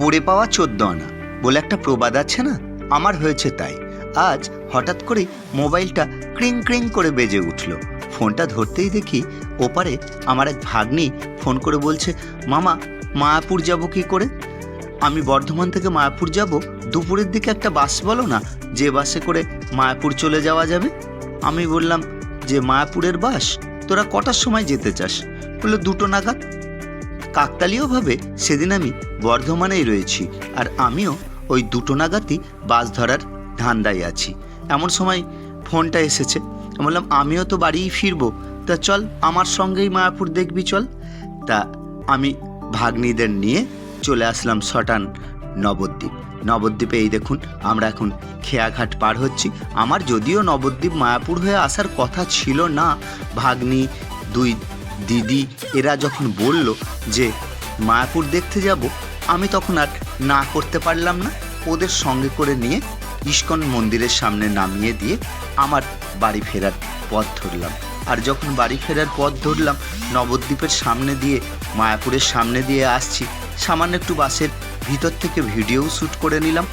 পড়ে পাওয়া চোদ্দ আনা। বলে একটা প্রবাদ আছে না? আমার হয়েছে তাই। আজ হঠাৎ করে মোবাইলটা ক্রিং ক্রিং করে বেজে উঠল। ফোনটা ধরতেই দেখি ওপারে আমার এক ভাগ্নি ফোন করে বলছে, মামা, মায়াপুর যাব কি করে? আমি বর্ধমান থেকে মায়াপুর যাব। দুপুরের দিকে একটা বাস বলো না, যে বাসে করে মায়াপুর চলে যাওয়া যাবে? আমি বললাম, যে মায়াপুরের বাস? তোরা কটার সময় যেতে চাস? বলল, দুটো নাগাদ। কাকতালীয়ভাবে সেদিন আমি বর্ধমানেই রয়েছি আর আমিও ওই দুটো নাগাদই বাস ধরার ধান্দায় আছি। এমন সময় ফোনটা এসেছে। বললাম, আমিও তো বাড়িই ফিরবো। তা চল, আমার সঙ্গেই মায়াপুর দেখবি, চল। তা আমি ভাগ্নিদের নিয়ে চলে আসলাম সটান নবদ্বীপ। নবদ্বীপে এই দেখুন, আমরা এখন খেয়াঘাট পার হচ্ছি। আমার যদিও নবদ্বীপ মায়াপুর হয়ে আসার কথা ছিল না, ভাগ্নি দুই দিদি এরা যখন বলল যে মায়াপুর দেখতে যাব আমি তখন আর না করতে পারলাম না। ওদের সঙ্গে করে নিয়ে ইস্কন মন্দিরের সামনে নামিয়ে দিয়ে আমার বাড়ি ফেরার পথ ধরলাম। আর যখন বাড়ি ফেরার পথ ধরলাম নবদ্বীপের সামনে দিয়ে মায়াপুরের সামনে দিয়ে আসছি সামান্য একটু বাসের ভিতর থেকে ভিডিও শ্যুট করে নিলাম।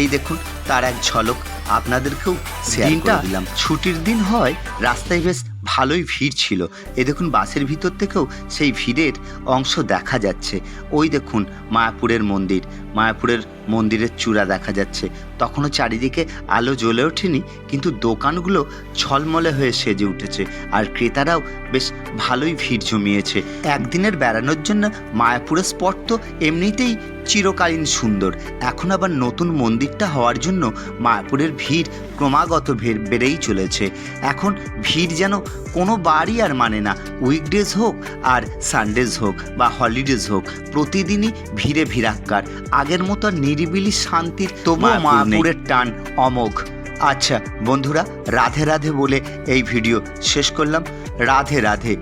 এই দেখুন তার এক ঝলক। আপনাদেরকেও দিনটা দিলাম। ছুটির দিন হয় রাস্তায় বেশ ভালোই ভিড় ছিল। এ দেখুন বাসের ভিতর থেকেও সেই ভিড়ের অংশ দেখা যাচ্ছে। ওই দেখুন মায়াপুরের মন্দির। মায়াপুরের মন্দিরের চূড়া দেখা যাচ্ছে। তখনও চারিদিকে আলো জ্বলে ওঠেনি, কিন্তু দোকানগুলো ঝলমলে হয়ে সেজে উঠেছে আর ক্রেতারাও বেশ ভালোই ভিড় জমিয়েছে। একদিনের বেড়ানোর জন্য মায়াপুরের স্পট তো এমনিতেই চিরকালীন সুন্দর। এখন আবার নতুন মন্দিরটা হওয়ার জন্য মায়াপুরের ভিড় ক্রমাগত বেড়েই চলেছে। এখন ভিড় যেন কোনো বারই আর মানে না। উইকডেজ হোক আর সানডেজ হোক বা হলিডেজ হোক প্রতিদিনই ভিড়ে ভিড়াক্কার। আগের মতো নিরিবিলি শান্তির তোমার মাপুরের টান অমোঘ। আচ্ছা বন্ধুরা রাধে রাধে বলে এই ভিডিও শেষ করলাম। রাধে রাধে।